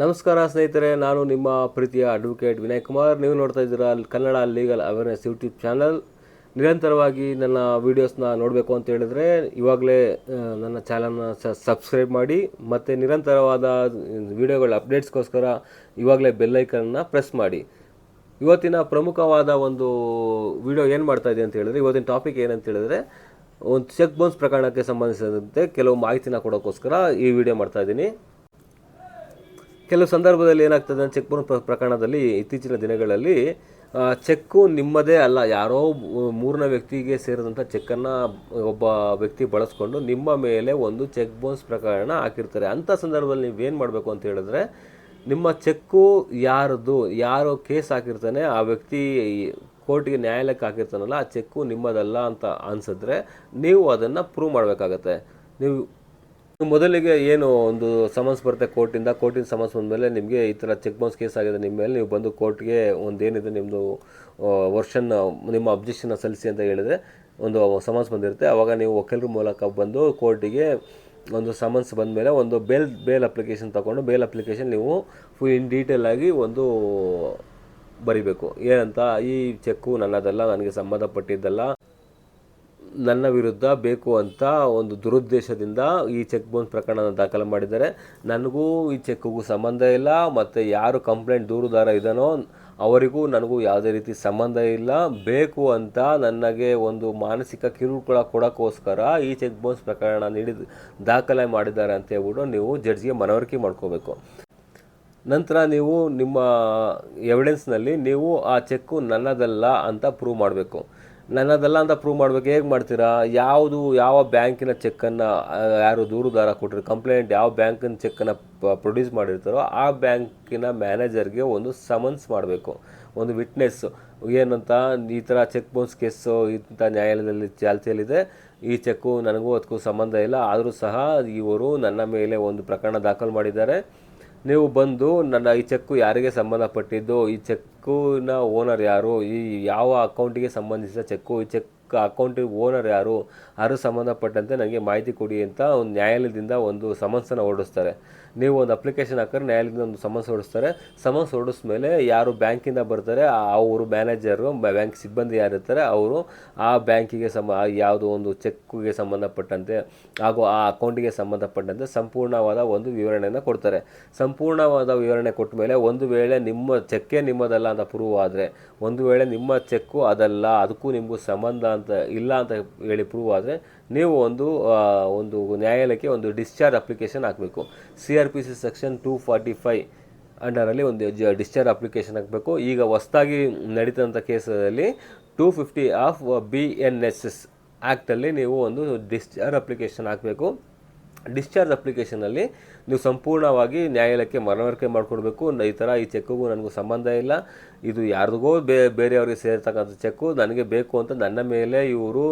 ನಮಸ್ಕಾರ ಸ್ನೇಹಿತರೆ, ನಾನು ನಿಮ್ಮ ಪ್ರೀತಿಯ ಅಡ್ವೊಕೇಟ್ ವಿನಯ್ ಕುಮಾರ್. ನೀವು ನೋಡ್ತಾ ಇದ್ದೀರಾ Kannada legal awareness YouTube channel ನಿರಂತರವಾಗಿ ನನ್ನ ವೀಡಿಯೋಸ್ನ ನೋಡಬೇಕು ಅಂತ ಹೇಳಿದ್ರೆ, ಇವಾಗಲೇ ನನ್ನ ಚಾನಲ್ನ ಸಬ್ಸ್ಕ್ರೈಬ್ ಮಾಡಿ, ಮತ್ತು ನಿರಂತರವಾದ ವೀಡಿಯೋಗಳ ಅಪ್ಡೇಟ್ಸ್ಗೋಸ್ಕರ ಇವಾಗಲೇ ಬೆಲ್ಲೈಕನ್ನ ಪ್ರೆಸ್ ಮಾಡಿ. ಇವತ್ತಿನ ಪ್ರಮುಖವಾದ ಒಂದು ವಿಡಿಯೋ ಏನು ಮಾಡ್ತಾ ಇದೆ ಅಂತ ಹೇಳಿದ್ರೆ, ಇವತ್ತಿನ ಟಾಪಿಕ್ ಏನಂತ ಹೇಳಿದ್ರೆ, ಒಂದು ಚೆಕ್ ಬೌನ್ಸ್ ಪ್ರಕರಣಕ್ಕೆ ಸಂಬಂಧಿಸಿದಂತೆ ಕೆಲವು ಮಾಹಿತಿನ ಕೊಡೋಕ್ಕೋಸ್ಕರ ಈ ವಿಡಿಯೋ ಮಾಡ್ತಾ ಇದ್ದೀನಿ. ಕೆಲವು ಸಂದರ್ಭದಲ್ಲಿ ಏನಾಗ್ತದೆ ಅಂತ ಚೆಕ್ ಬೌನ್ಸ್ ಪ್ರಕರಣದಲ್ಲಿ ಇತ್ತೀಚಿನ ದಿನಗಳಲ್ಲಿ ಚೆಕ್ಕು ನಿಮ್ಮದೇ ಅಲ್ಲ, ಯಾರೋ ಮೂರನೇ ವ್ಯಕ್ತಿಗೆ ಸೇರಿದಂಥ ಚೆಕ್ಕನ್ನು ಒಬ್ಬ ವ್ಯಕ್ತಿ ಬಳಸ್ಕೊಂಡು ನಿಮ್ಮ ಮೇಲೆ ಒಂದು ಚೆಕ್ ಬೌನ್ಸ್ ಪ್ರಕರಣ ಹಾಕಿರ್ತಾರೆ. ಅಂಥ ಸಂದರ್ಭದಲ್ಲಿ ನೀವೇನು ಮಾಡಬೇಕು ಅಂತ ಹೇಳಿದ್ರೆ, ನಿಮ್ಮ ಚೆಕ್ಕು ಯಾರದು, ಯಾರು ಕೇಸ್ ಹಾಕಿರ್ತಾನೆ, ಆ ವ್ಯಕ್ತಿ ಕೋರ್ಟ್ಗೆ ನ್ಯಾಯಾಲಯಕ್ಕೆ ಹಾಕಿರ್ತಾನಲ್ಲ, ಆ ಚೆಕ್ಕು ನಿಮ್ಮದಲ್ಲ ಅಂತ ಅನ್ಸಿದ್ರೆ ನೀವು ಅದನ್ನು ಪ್ರೂವ್ ಮಾಡಬೇಕಾಗತ್ತೆ. ನೀವು ಮೊದಲಿಗೆ ಏನು ಒಂದು ಸಮನ್ಸ್ ಬರುತ್ತೆ ಕೋರ್ಟಿಂದ, ಕೋರ್ಟಿನ ಸಮನ್ಸ್ ಬಂದಮೇಲೆ ನಿಮಗೆ ಈ ಥರ ಚೆಕ್ ಬೌನ್ಸ್ ಕೇಸ್ ಆಗಿದೆ, ನಿಮ್ಮ ಮೇಲೆ ನೀವು ಬಂದು ಕೋರ್ಟ್ಗೆ ಒಂದೇನಿದೆ ನಿಮ್ಮದು ವರ್ಷನ್ ನಿಮ್ಮ ಅಬ್ಜೆಕ್ಷನ್ನ ಸಲ್ಲಿಸಿ ಅಂತ ಹೇಳಿದರೆ ಒಂದು ಸಮನ್ಸ್ ಬಂದಿರುತ್ತೆ. ಆವಾಗ ನೀವು ವಕೀಲರ ಮೂಲಕ ಬಂದು ಕೋರ್ಟಿಗೆ ಒಂದು ಸಮನ್ಸ್ ಬಂದಮೇಲೆ ಒಂದು ಬೇಲ್ ಬೇಲ್ ಅಪ್ಲಿಕೇಶನ್ ತಗೊಂಡು ಬೇಲ್ ಅಪ್ಲಿಕೇಶನ್ ನೀವು ಫುಲ್ ಇನ್ ಡೀಟೇಲ್ ಆಗಿ ಒಂದು ಬರಿಬೇಕು. ಏನಂತ, ಈ ಚೆಕ್ಕು ನನ್ನದಲ್ಲ, ನನಗೆ ಸಂಬಂಧಪಟ್ಟಿದ್ದಲ್ಲ ನನ್ನ ವಿರುದ್ಧ ಬೇಕು ಅಂತ ಒಂದು ದುರುದ್ದೇಶದಿಂದ ಈ ಚೆಕ್ ಬೌನ್ಸ್ ಪ್ರಕರಣ ದಾಖಲು ಮಾಡಿದ್ದಾರೆ. ನನಗೂ ಈ ಚೆಕ್ಗೂ ಸಂಬಂಧ ಇಲ್ಲ, ಮತ್ತು ಯಾರು ಕಂಪ್ಲೇಂಟ್ ದೂರುದಾರ ಇದನೋ ಅವರಿಗೂ ನನಗೂ ಯಾವುದೇ ರೀತಿ ಸಂಬಂಧ ಇಲ್ಲ. ಬೇಕು ಅಂತ ನನಗೆ ಒಂದು ಮಾನಸಿಕ ಕಿರುಕುಳ ಕೊಡೋಕ್ಕೋಸ್ಕರ ಈ ಚೆಕ್ ಬೌನ್ಸ್ ಪ್ರಕರಣ ನೀಡಿದ, ದಾಖಲೆ ಮಾಡಿದ್ದಾರೆ ಅಂತ ಹೇಳ್ಬಿಟ್ಟು ನೀವು ಜಡ್ಜ್ಗೆ ಮನವರಿಕೆ ಮಾಡ್ಕೋಬೇಕು. ನಂತರ ನೀವು ನಿಮ್ಮ ಎವಿಡೆನ್ಸ್ನಲ್ಲಿ ನೀವು ಆ ಚೆಕ್ಕು ನನ್ನದಲ್ಲ ಅಂತ ಪ್ರೂವ್ ಮಾಡಬೇಕು. ನನ್ನದಲ್ಲ ಅಂತ ಪ್ರೂವ್ ಮಾಡಬೇಕು. ಹೇಗೆ ಮಾಡ್ತೀರಾ? ಯಾವುದು, ಯಾವ ಬ್ಯಾಂಕಿನ ಚೆಕ್ಕನ್ನು ಯಾರು ದೂರುದಾರ ಕೊಟ್ಟಿರೋ ಕಂಪ್ಲೇಂಟ್ ಯಾವ ಬ್ಯಾಂಕಿನ ಚೆಕ್ಕನ್ನು ಪ್ರೊಡ್ಯೂಸ್ ಮಾಡಿರ್ತಾರೋ ಆ ಬ್ಯಾಂಕಿನ ಮ್ಯಾನೇಜರ್ಗೆ ಒಂದು ಸಮನ್ಸ್ ಮಾಡಬೇಕು. ಒಂದು ವಿಟ್ನೆಸ್ ಏನಂತ? ಈ ಥರ ಚೆಕ್ ಬೌನ್ಸ್ ಕೇಸು ಇಂಥ ನ್ಯಾಯಾಲಯದಲ್ಲಿ ಚಾಲ್ತಿಯಲ್ಲಿದೆ. ಈ ಚೆಕ್ಕು ನನಗೂ ಅದಕ್ಕೂ ಸಂಬಂಧ ಇಲ್ಲ. ಆದರೂ ಸಹ ಇವರು ನನ್ನ ಮೇಲೆ ಒಂದು ಪ್ರಕರಣ ದಾಖಲು ಮಾಡಿದ್ದಾರೆ. ನೀವು ಬಂದು ನನ್ನ ಈ ಚೆಕ್ಕು ಯಾರಿಗೆ ಸಂಬಂಧಪಟ್ಟಿದ್ದು, ಈ ಚೆಕ್ಕಿನ ಓನರ್ ಯಾರು, ಈ ಯಾವ ಅಕೌಂಟಿಗೆ ಸಂಬಂಧಿಸಿದ ಚೆಕ್ಕು, ಈ ಚೆಕ್ ಅಕೌಂಟಿಗೆ ಓನರ್ ಯಾರು ಯಾರು ಸಂಬಂಧಪಟ್ಟಂತೆ ನನಗೆ ಮಾಹಿತಿ ಕೊಡಿ ಅಂತ ಒಂದು ನ್ಯಾಯಾಲಯದಿಂದ ಒಂದು ಸಮನ್ಸನ್ನು ಹೊರಡಿಸ್ತಾರೆ. ನೀವು ಒಂದು ಅಪ್ಲಿಕೇಶನ್ ಹಾಕಿದ್ರೆ ನ್ಯಾಯಾಲಯದಿಂದ ಒಂದು ಸಮನ್ಸ್ ಹೊರಡಿಸ್ತಾರೆ. ಸಮನ್ಸ್ ಹೊರಡಿಸ್ಮೇಲೆ ಯಾರು ಬ್ಯಾಂಕಿಂದ ಬರ್ತಾರೆ ಅವರು ಮ್ಯಾನೇಜರು ಬ್ಯಾಂಕ್ ಸಿಬ್ಬಂದಿ ಯಾರಿರ್ತಾರೆ, ಅವರು ಆ ಬ್ಯಾಂಕಿಗೆ ಆ ಯಾವುದೋ ಒಂದು ಚೆಕ್ಗೆ ಸಂಬಂಧಪಟ್ಟಂತೆ ಹಾಗೂ ಆ ಅಕೌಂಟಿಗೆ ಸಂಬಂಧಪಟ್ಟಂತೆ ಸಂಪೂರ್ಣವಾದ ಒಂದು ವಿವರಣೆಯನ್ನು ಕೊಡ್ತಾರೆ. ಸಂಪೂರ್ಣವಾದ ವಿವರಣೆ ಕೊಟ್ಟ ಮೇಲೆ ಒಂದು ವೇಳೆ ನಿಮ್ಮ ಚೆಕ್ಕೇ ನಿಮ್ಮದಲ್ಲ ಅಂತ ಪ್ರೂವ್ ಆದರೆ, ಒಂದು ವೇಳೆ ನಿಮ್ಮ ಚೆಕ್ಕು ಅದಲ್ಲ, ಅದಕ್ಕೂ ನಿಮಗೂ ಸಂಬಂಧ ಅಂತ, ಇಲ್ಲ ಅಂತ ಹೇಳಿ ಪ್ರೂವ್ ಆದರೆ ನೀವು ಒಂದು ಒಂದು ನ್ಯಾಯಾಲಯಕ್ಕೆ ಒಂದು ಡಿಸ್ಚಾರ್ಜ್ ಅಪ್ಲಿಕೇಶನ್ ಹಾಕಬೇಕು. C R P C section two forty five ಅಂಡರಲ್ಲಿ ಒಂದು ಜ ಡಿಸ್ಚಾರ್ಜ್ ಅಪ್ಲಿಕೇಶನ್ ಹಾಕಬೇಕು. ಈಗ ಹೊಸ್ದಾಗಿ ನಡೀತಂಥ ಕೇಸಲ್ಲಿ two fifty of B N S S ಆ್ಯಕ್ಟಲ್ಲಿ ನೀವು ಒಂದು ಡಿಸ್ಚಾರ್ಜ್ ಅಪ್ಲಿಕೇಶನ್ ಹಾಕಬೇಕು. ಡಿಸ್ಚಾರ್ಜ್ ಅಪ್ಲಿಕೇಶನಲ್ಲಿ ನೀವು ಸಂಪೂರ್ಣವಾಗಿ ನ್ಯಾಯಾಲಯಕ್ಕೆ ಮನವರಿಕೆ ಮಾಡಿಕೊಡ್ಬೇಕು. ಈ ಥರ ಈ ಚೆಕ್ಕಿಗೂ ನನಗೂ ಸಂಬಂಧ ಇಲ್ಲ. ಇದು ಯಾರಿಗೋ ಬೇ, ಬೇರೆಯವರಿಗೆ ಸೇರ್ತಕ್ಕಂಥ ಚೆಕ್ಕು. ನನಗೆ ಬೇಕು ಅಂತ ನನ್ನ ಮೇಲೆ ಇವರು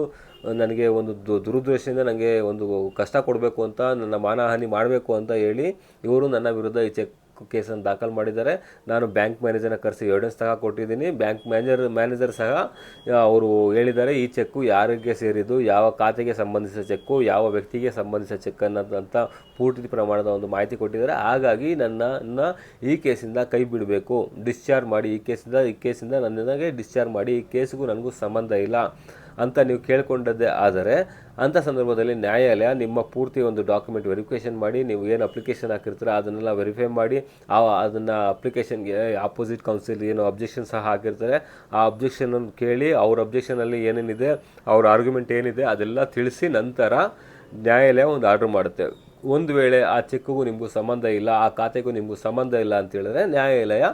ನನಗೆ ಒಂದು ದುರುದ್ದೇಶದಿಂದ ನನಗೆ ಒಂದು ಕಷ್ಟ ಕೊಡಬೇಕು ಅಂತ, ನನ್ನ ಮಾನಹಾನಿ ಮಾಡಬೇಕು ಅಂತ ಹೇಳಿ ಇವರು ನನ್ನ ವಿರುದ್ಧ ಈ ಚೆಕ್ ಕೇಸನ್ನು ದಾಖಲು ಮಾಡಿದ್ದಾರೆ. ನಾನು ಬ್ಯಾಂಕ್ ಮ್ಯಾನೇಜರ್ನ ಕರೆಸಿ ಎವಿಡೆನ್ಸ್ ಸಹ ಕೊಟ್ಟಿದ್ದೀನಿ. ಬ್ಯಾಂಕ್ ಮ್ಯಾನೇಜರ್ ಮ್ಯಾನೇಜರ್ ಸಹ ಅವರು ಹೇಳಿದ್ದಾರೆ, ಈ ಚೆಕ್ಕು ಯಾರಿಗೆ ಸೇರಿದ್ದು, ಯಾವ ಖಾತೆಗೆ ಸಂಬಂಧಿಸಿದ ಚೆಕ್ಕು, ಯಾವ ವ್ಯಕ್ತಿಗೆ ಸಂಬಂಧಿಸಿದ ಚೆಕ್ ಅನ್ನೋದಂಥ ಪೂರ್ತಿ ಪ್ರಮಾಣದ ಒಂದು ಮಾಹಿತಿ ಕೊಟ್ಟಿದ್ದಾರೆ. ಹಾಗಾಗಿ ನನ್ನನ್ನು ಈ ಕೇಸಿಂದ ಕೈ ಬಿಡಬೇಕು. ಡಿಸ್ಚಾರ್ಜ್ ಮಾಡಿ ಈ ಕೇಸಿಂದ ಈ ಕೇಸಿಂದ ನನ್ನಗೆ ಡಿಸ್ಚಾರ್ಜ್ ಮಾಡಿ, ಈ ಕೇಸಿಗೂ ನನಗೂ ಸಂಬಂಧ ಇಲ್ಲ. ಅಂತ ನೀವು ಕೇಳ್ಕೊಂಡದ್ದೇ ಆದರೆ ಅಂಥ ಸಂದರ್ಭದಲ್ಲಿ ನ್ಯಾಯಾಲಯ ನಿಮ್ಮ ಪೂರ್ತಿ ಒಂದು ಡಾಕ್ಯುಮೆಂಟ್ ವೆರಿಫಿಕೇಷನ್ ಮಾಡಿ, ನೀವು ಏನು ಅಪ್ಲಿಕೇಶನ್ ಹಾಕಿರ್ತೀರ ಅದನ್ನೆಲ್ಲ ವೆರಿಫೈ ಮಾಡಿ, ಆ ಅದನ್ನು ಅಪ್ಲಿಕೇಶನ್ಗೆ ಆಪೋಸಿಟ್ ಕೌನ್ಸಿಲ್ ಏನು ಅಬ್ಜೆಕ್ಷನ್ ಸಹ ಹಾಕಿರ್ತಾರೆ. ಆ ಅಬ್ಜೆಕ್ಷನ್ ಕೇಳಿ, ಅವ್ರ ಅಬ್ಜೆಕ್ಷನಲ್ಲಿ ಏನೇನಿದೆ, ಅವ್ರ ಆರ್ಗ್ಯುಮೆಂಟ್ ಏನಿದೆ ಅದೆಲ್ಲ ತಿಳಿಸಿ ನಂತರ ನ್ಯಾಯಾಲಯ ಒಂದು ಆರ್ಡ್ರ್ ಮಾಡುತ್ತೆ. ಒಂದು ವೇಳೆ ಆ ಚೆಕ್ಕಿಗೂ ನಿಮಗೂ ಸಂಬಂಧ ಇಲ್ಲ, ಆ ಖಾತೆಗೂ ನಿಮಗೂ ಸಂಬಂಧ ಇಲ್ಲ ಅಂತ ಹೇಳಿದ್ರೆ ನ್ಯಾಯಾಲಯ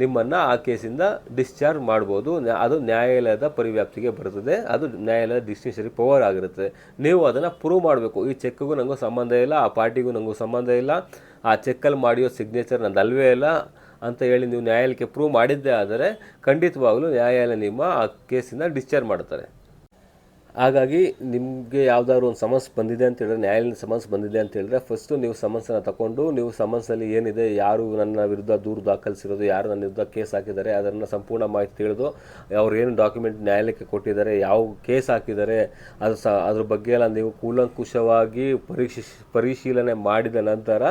ನಿಮ್ಮನ್ನು ಆ ಕೇಸಿಂದ ಡಿಸ್ಚಾರ್ಜ್ ಮಾಡ್ಬೋದು. ಅದು ನ್ಯಾಯಾಲಯದ ಪರಿವ್ಯಾಪ್ತಿಗೆ ಬರ್ತದೆ. ಅದು ನ್ಯಾಯಾಲಯದ ಡಿಸ್ಟಿಷರಿ ಪವರ್ ಆಗಿರುತ್ತೆ. ನೀವು ಅದನ್ನು ಪ್ರೂವ್ ಮಾಡಬೇಕು. ಈ ಚೆಕ್ಗೂ ನನಗೂ ಸಂಬಂಧ ಇಲ್ಲ, ಆ ಪಾರ್ಟಿಗೂ ನನಗೂ ಸಂಬಂಧ ಇಲ್ಲ, ಆ ಚೆಕ್ಕಲ್ಲಿ ಮಾಡಿಯೋ ಸಿಗ್ನೇಚರ್ ನಂದು ಅಲ್ವೇ ಇಲ್ಲ ಅಂತ ಹೇಳಿ ನೀವು ನ್ಯಾಯಾಲಯಕ್ಕೆ ಪ್ರೂವ್ ಮಾಡಿದ್ದೇ ಆದರೆ ಖಂಡಿತವಾಗಲೂ ನ್ಯಾಯಾಲಯ ನಿಮ್ಮ ಆ ಕೇಸಿಂದ ಡಿಸ್ಚಾರ್ಜ್ ಮಾಡ್ತಾರೆ. ಹಾಗಾಗಿ ನಿಮಗೆ ಯಾವುದಾದ್ರು ಒಂದು ಸಮನ್ಸ್ ಬಂದಿದೆ ಅಂತ ಹೇಳಿದ್ರೆ, ನ್ಯಾಯಾಲಯದ ಸಮನ್ಸ್ ಬಂದಿದೆ ಅಂತ ಹೇಳಿದ್ರೆ ಫಸ್ಟು ನೀವು ಸಮನ್ಸನ್ನು ತಗೊಂಡು, ನೀವು ಸಮನ್ಸಲ್ಲಿ ಏನಿದೆ, ಯಾರು ನನ್ನ ವಿರುದ್ಧ ದೂರು ದಾಖಲಿಸಿರೋದು, ಯಾರು ನನ್ನ ವಿರುದ್ಧ ಕೇಸ್ ಹಾಕಿದ್ದಾರೆ, ಅದನ್ನು ಸಂಪೂರ್ಣ ಮಾಹಿತಿ ತಿಳಿದು, ಅವ್ರು ಏನು ಡಾಕ್ಯುಮೆಂಟ್ ನ್ಯಾಯಾಲಯಕ್ಕೆ ಕೊಟ್ಟಿದ್ದಾರೆ, ಯಾವ ಕೇಸ್ ಹಾಕಿದ್ದಾರೆ, ಅದು ಸ, ಅದ್ರ ಬಗ್ಗೆ ಎಲ್ಲ ನೀವು ಕೂಲಂಕುಷವಾಗಿ ಪರೀಕ್ಷಿಸಿ ಪರಿಶೀಲನೆ ಮಾಡಿದ ನಂತರ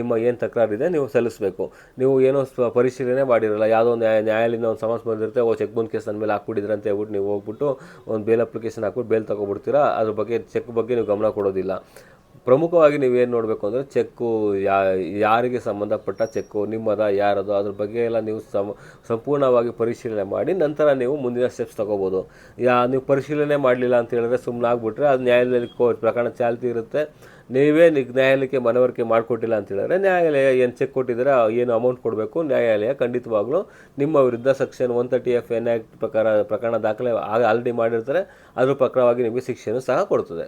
ನಿಮ್ಮ ಏನು ತಕರಾರಿದೆ ನೀವು ಸಲ್ಲಿಸಬೇಕು. ನೀವು ಏನೋ ಪರಿಶೀಲನೆ ಮಾಡಿರಲ್ಲ, ಯಾವುದೋ ನ್ಯಾಯ, ನ್ಯಾಯಾಲಯದಿಂದ ಒಂದು ಸಮನ್ಸ್ ಬಂದಿರುತ್ತೆ, ಓ, ಚೆಕ್ ಬಂದ್ ಕೇಸ್ ನನ್ನ ಮೇಲೆ ಹಾಕ್ಬಿಟ್ಟಿದ್ರೆ ಅಂತ ಹೇಳ್ಬಿಟ್ಟು ನೀವು ಹೋಗ್ಬಿಟ್ಟು, ಒಂದು ಬೇಲ್ ಅಪ್ಲಿಕೇಶನ್ ಹಾಕ್ಬಿಟ್ಟು ಬೇಲ್ ತಗೊಬಿಡ್ತೀರಾ? ಅದ್ರ ಬಗ್ಗೆ ಚೆಕ್ ಬಗ್ಗೆ ನೀವು ಗಮನ ಕೊಡೋದಿಲ್ಲ. ಪ್ರಮುಖವಾಗಿ ನೀವೇನು ನೋಡಬೇಕು ಅಂದರೆ ಚೆಕ್ಕು, ಯಾ, ಯಾರಿಗೆ ಸಂಬಂಧಪಟ್ಟ ಚೆಕ್ಕು, ನಿಮ್ಮದ, ಯಾರದು, ಅದ್ರ ಬಗ್ಗೆ ಎಲ್ಲ ನೀವು ಸಂಪೂರ್ಣವಾಗಿ ಪರಿಶೀಲನೆ ಮಾಡಿ ನಂತರ ನೀವು ಮುಂದಿನ ಸ್ಟೆಪ್ಸ್ ತೊಗೋಬೋದು. ಯಾ, ನೀವು ಪರಿಶೀಲನೆ ಮಾಡಲಿಲ್ಲ ಅಂತ ಹೇಳಿದ್ರೆ ಸುಮ್ಮನೆ ಆಗ್ಬಿಟ್ರೆ ಅದು ನ್ಯಾಯಾಲಯದಲ್ಲಿ ಪ್ರಕರಣ ಚಾಲ್ತಿ ಇರುತ್ತೆ. ನೀವೇ ನ್ಯಾಯಾಲಯಕ್ಕೆ ಮನವರಿಕೆ ಮಾಡಿಕೊಟ್ಟಿಲ್ಲ ಅಂತ ಹೇಳಿದ್ರೆ ನ್ಯಾಯಾಲಯ ಏನು ಚೆಕ್ ಕೊಟ್ಟಿದ್ರೆ ಏನು ಅಮೌಂಟ್ ಕೊಡಬೇಕು, ನ್ಯಾಯಾಲಯ ಖಂಡಿತವಾಗ್ಲೂ ನಿಮ್ಮ ವಿರುದ್ಧ section one thirty F N act ಪ್ರಕಾರ ಪ್ರಕರಣ ದಾಖಲೆ ಆಲ್ರೆಡಿ ಮಾಡಿರ್ತಾರೆ. ಅದ್ರ ಪ್ರಕಾರವಾಗಿ ನಿಮಗೆ ಶಿಕ್ಷೆಯನ್ನು ಸಹ ಕೊಡ್ತದೆ.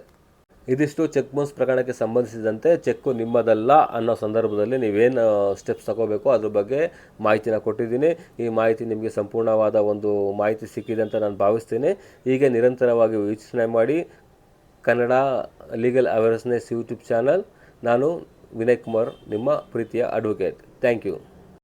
ಇದಿಷ್ಟು ಚೆಕ್ ಬೌನ್ಸ್ ಪ್ರಕರಣಕ್ಕೆ ಸಂಬಂಧಿಸಿದಂತೆ ಚೆಕ್ಕು ನಿಮ್ಮದಲ್ಲ ಅನ್ನೋ ಸಂದರ್ಭದಲ್ಲಿ ನೀವೇನು ಸ್ಟೆಪ್ಸ್ ತಗೋಬೇಕು, ಅದ್ರ ಬಗ್ಗೆ ಮಾಹಿತಿನ ಕೊಟ್ಟಿದ್ದೀನಿ. ಈ ಮಾಹಿತಿ ನಿಮಗೆ ಸಂಪೂರ್ಣವಾದ ಒಂದು ಮಾಹಿತಿ ಸಿಕ್ಕಿದೆ ಅಂತ ನಾನು ಭಾವಿಸ್ತೀನಿ. ಹೀಗೆ ನಿರಂತರವಾಗಿ ವೀಕ್ಷಣೆ ಮಾಡಿ Kannada legal awareness YouTube channel. ನಾನು ವಿನಯ್ ಕುಮಾರ್, ನಿಮ್ಮ ಪ್ರೀತಿಯ ಅಡ್ವೊಕೇಟ್ ಥ್ಯಾಂಕ್ ಯು